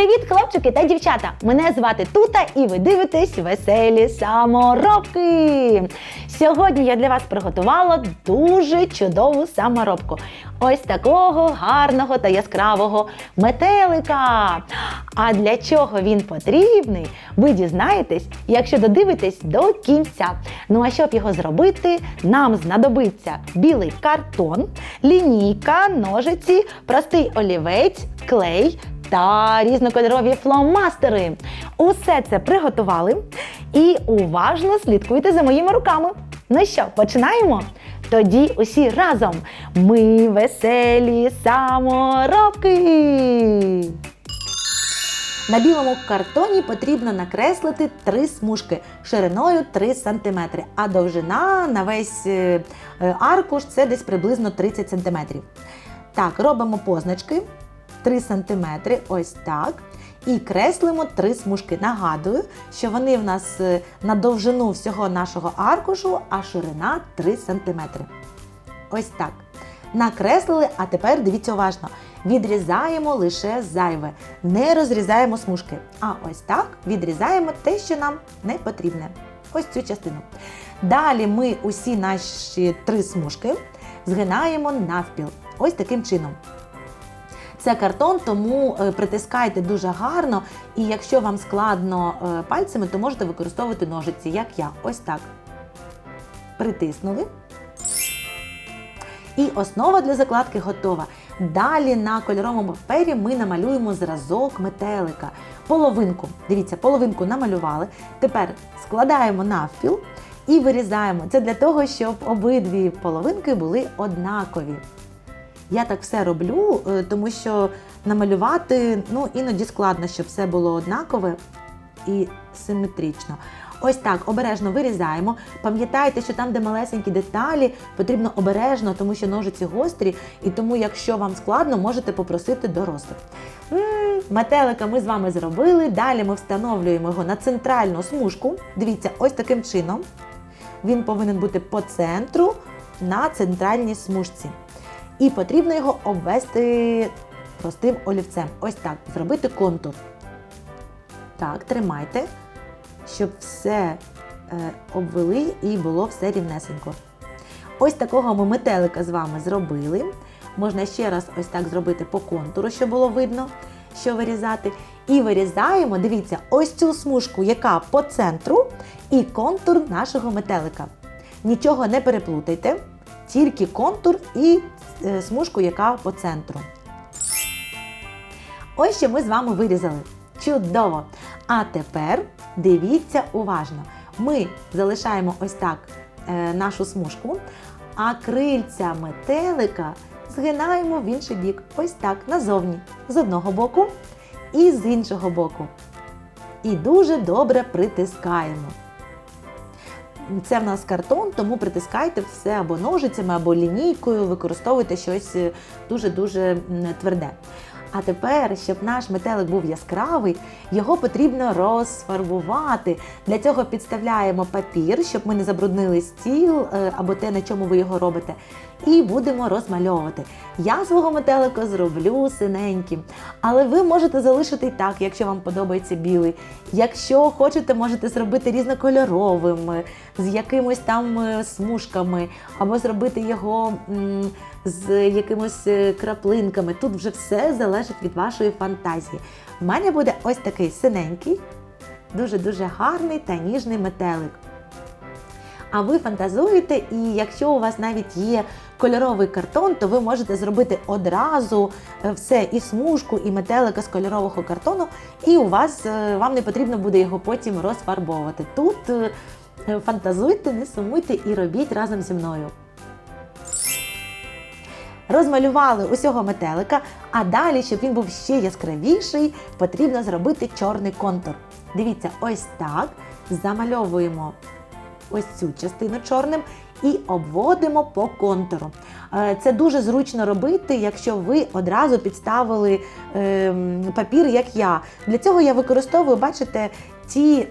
Привіт, хлопчики та дівчата! Мене звати Тута, і ви дивитесь веселі саморобки. Сьогодні я для вас приготувала дуже чудову саморобку. Ось такого гарного та яскравого метелика. А для чого він потрібний, ви дізнаєтесь, якщо додивитесь до кінця. Ну а щоб його зробити, нам знадобиться білий картон, лінійка, ножиці, простий олівець, клей та різнокольорові фломастери. Усе це приготували і уважно слідкуйте за моїми руками. Ну що, починаємо? Тоді усі разом. Ми веселі саморобки. На білому картоні потрібно накреслити три смужки шириною 3 см, а довжина на весь е, е, аркуш це десь приблизно 30 см. Так, робимо позначки 3 см, ось так. І креслимо три смужки. Нагадую, що вони в нас е, на довжину всього нашого аркушу, а ширина 3 см. Ось так. Накреслили, а тепер дивіться уважно. Відрізаємо лише зайве, не розрізаємо смужки. А ось так відрізаємо те, що нам не потрібне. Ось цю частину. Далі ми усі наші три смужки згинаємо навпіл. Ось таким чином. Це картон, тому е, притискайте дуже гарно. І якщо вам складно е, пальцями, то можете використовувати ножиці, як я. Ось так. Притиснули. І основа для закладки готова. Далі на кольоровому папері ми намалюємо зразок метелика. Половинку. Дивіться, половинку намалювали. Тепер складаємо навпіл і вирізаємо. Це для того, щоб обидві половинки були однакові. Я так все роблю, е, тому що намалювати ну, іноді складно, щоб все було однакове і симетрично. Ось так обережно вирізаємо. Пам'ятайте, що там, де малесенькі деталі, потрібно обережно, тому що ножиці гострі, і тому, якщо вам складно, можете попросити дорослих. Метелика ми з вами зробили. Далі ми встановлюємо його на центральну смужку. Дивіться, ось таким чином. Він повинен бути по центру на центральній смужці. І потрібно його обвести простим олівцем. Ось так, зробити контур. Так, тримайте, щоб все е, обвели і було все рівнесенько. Ось такого ми метелика з вами зробили. Можна ще раз ось так зробити по контуру, щоб було видно, що вирізати. І вирізаємо, дивіться, ось цю смужку, яка по центру, і контур нашого метелика. Нічого не переплутайте, тільки контур і е, смужку, яка по центру. Ось що ми з вами вирізали. Чудово! А тепер дивіться уважно. Ми залишаємо ось так е, нашу смужку, а крильця метелика згинаємо в інший бік. Ось так, назовні. З одного боку і з іншого боку. І дуже добре притискаємо. Це в нас картон, тому притискайте все або ножицями, або лінійкою, використовуйте щось е, дуже-дуже тверде. А тепер, щоб наш метелик був яскравий, його потрібно розфарбувати. Для цього підставляємо папір, щоб ми не забруднили стіл е, або те, на чому ви його робите. І будемо розмальовувати. Я свого метелика зроблю синеньким, але ви можете залишити і так, якщо вам подобається білий. Якщо хочете, можете зробити різнокольоровим, з якимось там е, смужками, або зробити його з якимось е, краплинками. Тут вже все залежить від вашої фантазії. У мене буде ось такий синенький, дуже-дуже гарний та ніжний метелик. А ви фантазуєте, і якщо у вас навіть є кольоровий картон, то ви можете зробити одразу е, все і смужку, і метелика з кольорового картону, і у вас е, вам не потрібно буде його потім розфарбовувати. Тут фантазуйте, не сумуйте і робіть разом зі мною. Розмалювали усього метелика, а далі, щоб він був ще яскравіший, потрібно зробити чорний контур. Дивіться, ось так замальовуємо ось цю частину чорним і обводимо по контуру. Е, Це дуже зручно робити, якщо ви одразу підставили ем, папір, як я. Для цього я використовую, бачите, ті,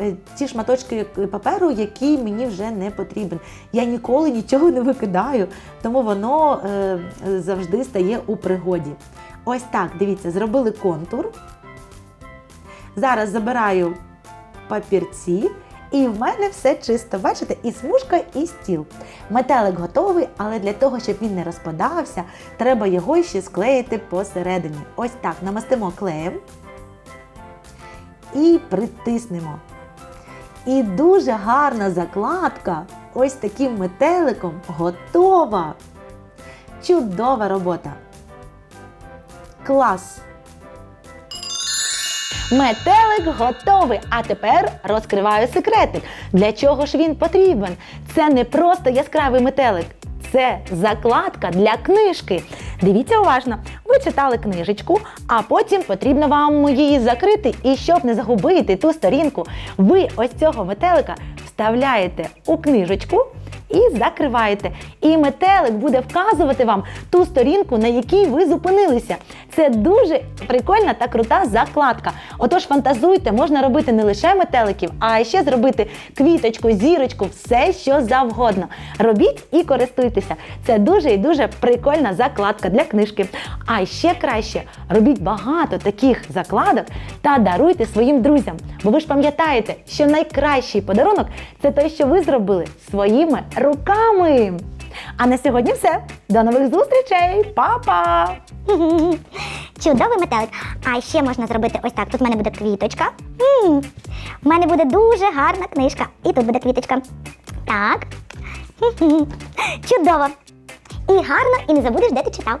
е, ті шматочки паперу, які мені вже не потрібен. Я ніколи нічого не викидаю, тому воно е, завжди стає у пригоді. Ось так, дивіться, зробили контур. Зараз забираю папірці. І в мене все чисто. Бачите, і смужка, і стіл. Метелик готовий, але для того, щоб він не розпадався, треба його ще склеїти посередині. Ось так намастимо клеєм і притиснемо. І дуже гарна закладка ось таким метеликом готова. Чудова робота. Клас! Метелик готовий. А тепер розкриваю секретик. Для чого ж він потрібен? Це не просто яскравий метелик. Це закладка для книжки. Дивіться уважно. Ви читали книжечку, а потім потрібно вам її закрити. І щоб не загубити ту сторінку, ви ось цього метелика вставляєте у книжечку і закриваєте. І метелик буде вказувати вам ту сторінку, на якій ви зупинилися. Це дуже прикольна та крута закладка. Отож, фантазуйте, можна робити не лише метеликів, а ще зробити квіточку, зірочку, все що завгодно. Робіть і користуйтеся. Це дуже і дуже прикольна закладка для книжки. А ще краще робіть багато таких закладок та даруйте своїм друзям. Бо ви ж пам'ятаєте, що найкращий подарунок це той, що ви зробили своїми руками. А на сьогодні все. До нових зустрічей! Па-па! Чудовий метелик. А ще можна зробити ось так. Тут в мене буде квіточка. м В мене буде дуже гарна книжка. І тут буде квіточка. Так. Хм-хм. Чудово. І гарно, і не забудеш, де ти читав.